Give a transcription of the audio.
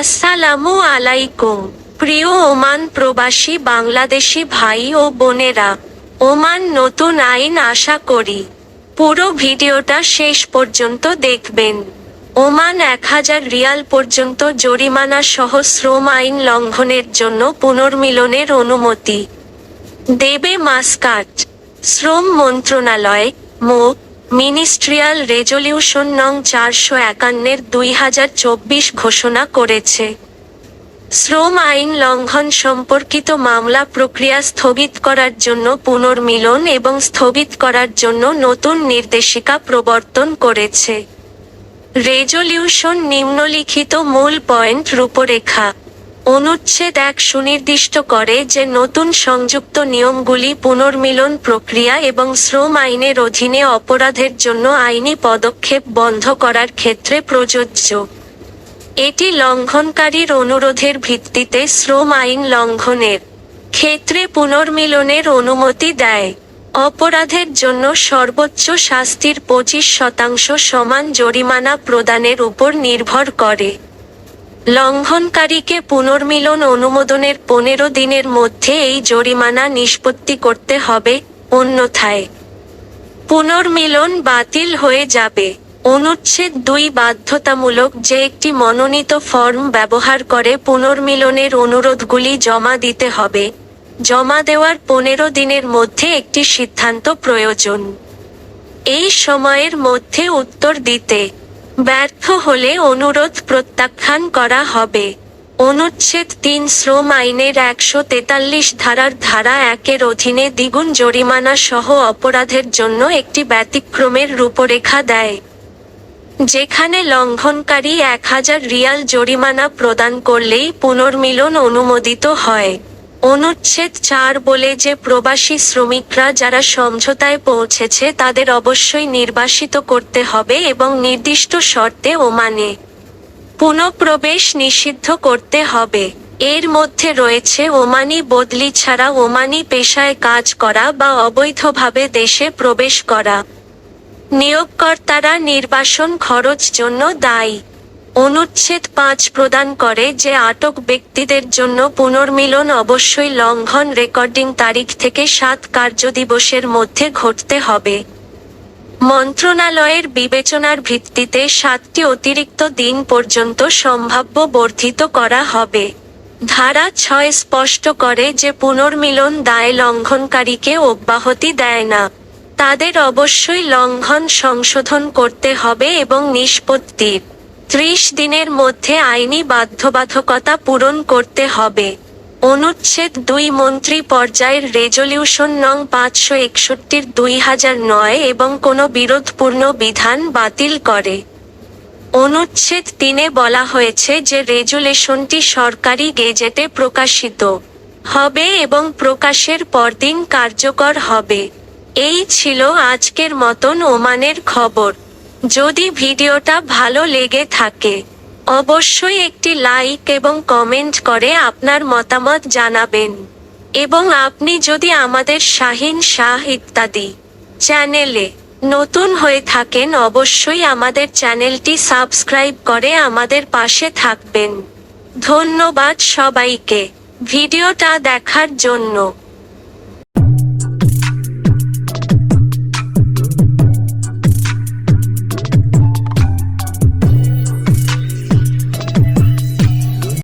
আসসালামু আলাইকুম, প্রিয় ওমান প্রবাসী বাংলাদেশি ভাই ও বোনেরা। ওমান নতুন আইন আশা করি। পুরো ভিডিওটা শেষ পর্যন্ত দেখবেন। ওমান এক হাজার রিয়াল পর্যন্ত জরিমানা সহ শ্রম আইন লঙ্ঘনের জন্য পুনর্মিলনের অনুমতি। দেবে মাস্কাট। শ্রম মন্ত্রণালয়, মো মিনিস্ট্রিয়াল রেজলিউশন নং চারশো একান্নের দুই হাজার চব্বিশ ঘোষণা করেছে। শ্রম আইন লঙ্ঘন সম্পর্কিত মামলা প্রক্রিয়া স্থগিত করার জন্য পুনর্মিলন এবং স্থগিত করার জন্য নতুন নির্দেশিকা প্রবর্তন করেছে। রেজলিউশন নিম্নলিখিত মূল পয়েন্ট রূপরেখা অনুচ্ছেদ এক সুনির্দিষ্ট করে যে নতুন সংযুক্ত নিয়মগুলি পুনর্মিলন প্রক্রিয়া এবং শ্রম আইনের অধীনে অপরাধের জন্য আইনি পদক্ষেপ বন্ধ করার ক্ষেত্রে প্রযোজ্য। এটি লঙ্ঘনকারীর অনুরোধের ভিত্তিতে শ্রম আইন লঙ্ঘনের ক্ষেত্রে পুনর্মিলনের অনুমতি দেয়। অপরাধের জন্য সর্বোচ্চ শাস্তির পঁচিশ শতাংশ সমান জরিমানা প্রদানের উপর নির্ভর করে। লঙ্ঘনকারীকে পুনর্মিলন অনুমোদনের পনেরো দিনের মধ্যে এই জরিমানা নিষ্পত্তি করতে হবে অন্যথায়। পুনর্মিলন বাতিল হয়ে যাবে। অনুচ্ছেদ দুই বাধ্যতামূলক যে একটি মনোনীত ফর্ম ব্যবহার করে পুনর্মিলনের অনুরোধগুলি জমা দিতে হবে। জমা দেওয়ার পনেরো দিনের মধ্যে একটি সিদ্ধান্ত প্রয়োজন। এই সময়ের মধ্যে উত্তর দিতে ব্যর্থ হলে অনুরোধ প্রত্যাখ্যান করা হবে। অনুচ্ছেদ তিন শ্রম আইনের একশো তেতাল্লিশ ধারার ধারা একের অধীনে দ্বিগুণ জরিমানা সহ অপরাধের জন্য একটি ব্যতিক্রমের রূপরেখা দেয়। যেখানে লঙ্ঘনকারী এক হাজার রিয়াল জরিমানা প্রদান করলেই পুনর্মিলন অনুমোদিত হয়। অনুচ্ছেদ চার বলে যে প্রবাসী শ্রমিকরা যারা সমঝোতায় পৌঁছেছে তাদের অবশ্যই নির্বাসিত করতে হবে এবং নির্দিষ্ট শর্তে ওমানে পুনঃপ্রবেশ নিষিদ্ধ করতে হবে। এর মধ্যে রয়েছে ওমানি বদলি ছাড়া ওমানি পেশায় কাজ করা বা অবৈধভাবে দেশে প্রবেশ করা। নিয়োগকর্তারা নির্বাসন খরচ জন্য দায়ী। অনুচ্ছেদ পাঁচ প্রদান করে যে আটক ব্যক্তিদের জন্য পুনর্মিলন অবশ্যই লঙ্ঘন রেকর্ডিং তারিখ থেকে সাত কার্যদিবসের মধ্যে ঘটতে হবে। মন্ত্রণালয়ের বিবেচনার ভিত্তিতে সাতটি অতিরিক্ত দিন পর্যন্ত সম্ভাব্য বর্ধিত করা হবে। ধারা ছয় স্পষ্ট করে যে পুনর্মিলন দায় লঙ্ঘনকারীকে অব্যাহতি দেয় না। তাদের অবশ্যই লঙ্ঘন সংশোধন করতে হবে এবং নিষ্পত্তির ত্রিশ দিনের মধ্যে আইনি বাধ্যবাধকতা পূরণ করতে হবে। অনুচ্ছেদ দুই মন্ত্রী পর্যায়ের রেজলিউশন নং পাঁচশো একষট্টির দুই হাজার নয় এবং কোনো বিরোধপূর্ণ বিধান বাতিল করে। অনুচ্ছেদ তিনে বলা হয়েছে যে রেজুলেশনটি সরকারি গেজেটে প্রকাশিত হবে এবং প্রকাশের পরদিন কার্যকর হবে। এই ছিল আজকের মতন ওমানের খবর। যদি ভিডিওটা ভালো লেগে থাকে, অবশ্যই একটি লাইক এবং কমেন্ট করে আপনার মতামত জানাবেন। এবং আপনি যদি আমাদের শাহিন শাহ ইত্যাদি চ্যানেলে নতুন হয়ে থাকেন, অবশ্যই আমাদের চ্যানেলটি সাবস্ক্রাইব করে আমাদের পাশে থাকবেন। ধন্যবাদ সবাইকে ভিডিওটা দেখার জন্য।